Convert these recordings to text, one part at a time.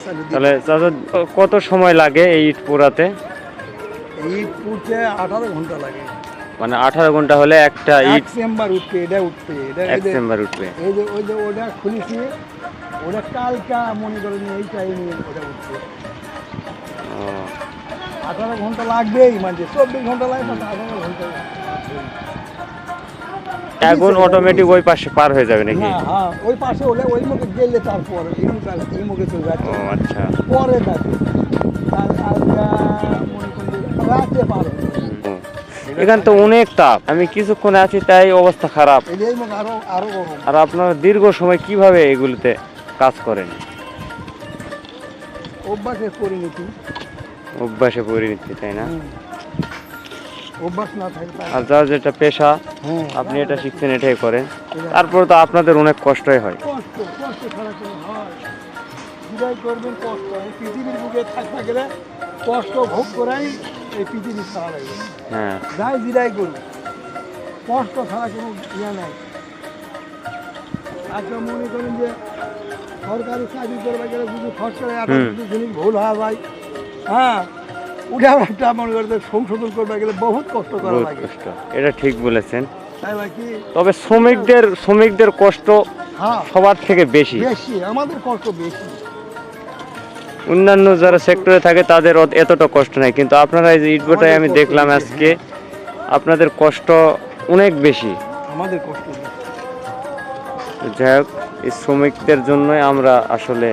তাহলে চাচা কত সময় লাগে এই ইট পোড়াতে? এই পুড়তে আঠারো ঘণ্টা লাগে। মানে আঠারো ঘণ্টা হলে একটা এক ইট চেম্বার উঠতে এটা উঠতে এটা এক চেম্বার উঠবে। এই যে ওই যে ওটা খুলেছি ওটা কালকা মনে করেন এই টাইমে ওটা উঠছে ও, আঠারো ঘণ্টা লাগবেই মানে চব্বিশ ঘণ্টা লাগবে আঠারো ঘণ্টা এখন অটোমেটিক ওই পাশে পার হয়ে যাবে নাকি? না হ্যাঁ ওই পাশে হলে ওই মুখে গেলে তারপর এই মুখে মুখে ও আচ্ছা। পরে যাবে রাতে পারে। এখানে তো অনেক তাপ। আমি কিছুক্ষণ আছি তাই অবস্থা খারাপ। আরও আপনারা দীর্ঘ সময় কীভাবে এগুলিতে কাজ করেন? অভ্যাসে করে নিতি অভ্যাসে পরিণতি তাই না। অভ্যাস না থাকে আর যার যেটা পেশা হ্যাঁ। আপনি এটা শিখছেন এটাই করেন। তারপর তো আপনাদের অনেক কষ্টই হয়। কষ্ট কষ্ট ছাড়া কোনো হয়। বিদায় করবেন কষ্ট। এই পৃথিবীর বুকে থাকতে গেলে কষ্ট ভোগ করাই এই পৃথিবী ছাড়া লাগবে হ্যাঁ। যাই বিদায় কষ্ট ছাড়া কোনো ইয়ে নাই। আজকে মনে করেন যে সরকারি চাকরি করবে গেলে যদি খরচ করে। জিনিস ভুল ভাই হ্যাঁ উঠে একটা মনে করতে সংশোধন করবে গেলে বহুত কষ্ট করা লাগে। এটা ঠিক বলেছেন। তবে শ্রমিকদের শ্রমিকদের কষ্ট হ্যাঁ। সবার থেকে বেশি। বেশি আমাদের কষ্ট বেশি। অন্যান্য যারা সেক্টরে থাকে তাদের এতটা কষ্ট নাই। কিন্তু আপনারা এই যে ইটবোটায় আমি দেখলাম আজকে আপনাদের কষ্ট অনেক বেশি। আমাদের কষ্ট যাই হোক এই শ্রমিকদের জন্যই আমরা আসলে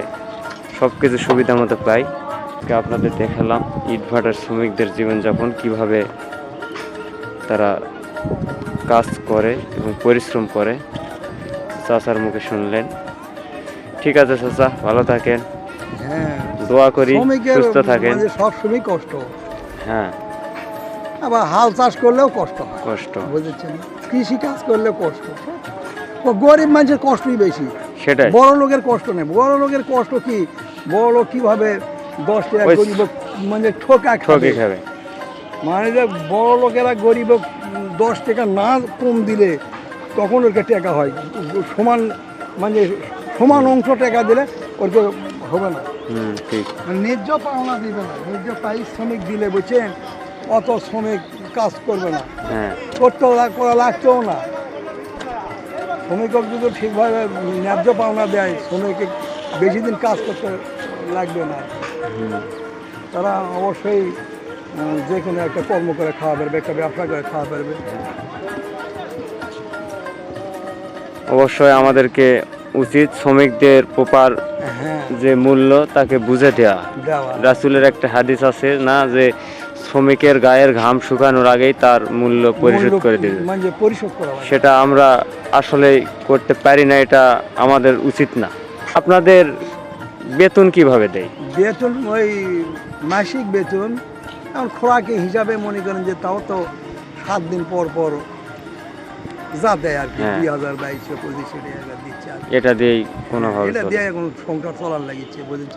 সব কিছু সুবিধা মতো পাই। আজকে আপনাদের দেখালাম ইটভাটার শ্রমিকদের জীবনযাপন কীভাবে তারা কাজ করে এবং পরিশ্রম করে। চাচার মুখে শুনলেন। ঠিক আছে চাচা ভালো থাকেন। হ্যাঁ। দোয়া করি সুস্থ থাকেন। মানে সব সময় কষ্ট। হ্যাঁ। আবার হাল চাষ করলেও কষ্ট হয়। কষ্ট। বুঝেছেন? কৃষি কাজ করলেও কষ্ট। গরিব মানুষের কষ্টই বেশি। সেটাই। বড় লোকের কষ্ট নেই। বড় লোকের কষ্ট কি? বড় লোক কীভাবে দশ টাকা গরিব মানে ঠোকা ঠকে খাবে। মানে যে বড় লোকেরা গরিব দশ টাকা না কম দিলে তখন ওরকে টাকা হয়। সমান মানে সমান অংশ টাকা দিলে ওরকে হবে না। ঠিক। ন্যায্য পাওনা দিবে না। ন্যায্য পারিশ্রমিক দিলে বুঝছেন? অত শ্রমিক কাজ করবে না। হ্যাঁ। করতেও লাগ- করা লাগতেও না। শ্রমিকক যদি ঠিকভাবে ন্যায্য পাওনা দেয় শ্রমিক বেশি দিন কাজ করতে লাগবে না। তারা অবশ্যই যে কোনো একটা কর্ম করে খাওয়া পারবে একটা ব্যবসা করে খাওয়া পারবে। অবশ্যই আমাদেরকে উচিত শ্রমিকদের প্রপার হ্যাঁ। যে মূল্য তাকে বুঝে দেওয়া। রাসুলের একটা হাদিস আছে না যে শ্রমিকের গায়ের ঘাম শুকানোর আগেই তার মূল্য পরিশোধ করে দিবে। মানে সেটা আমরা আসলে করতে পারি না এটা আমাদের উচিত না। আপনাদের বেতন কীভাবে দেয় বেতন ওই মাসিক বেতন এখন খোরাকি হিসাবে মনে করেন যে তাও তো সাত দিন পর পর যা দেয় আর কি হ্যাঁ। দুই হাজার বাইশশো পঁচিশশো টাকা দিচ্ছে এটা দিয়েই কোনোভাবে এটা চলে। দিয়ে এখন সংসার চলার লাগিচ্ছে বুঝেছে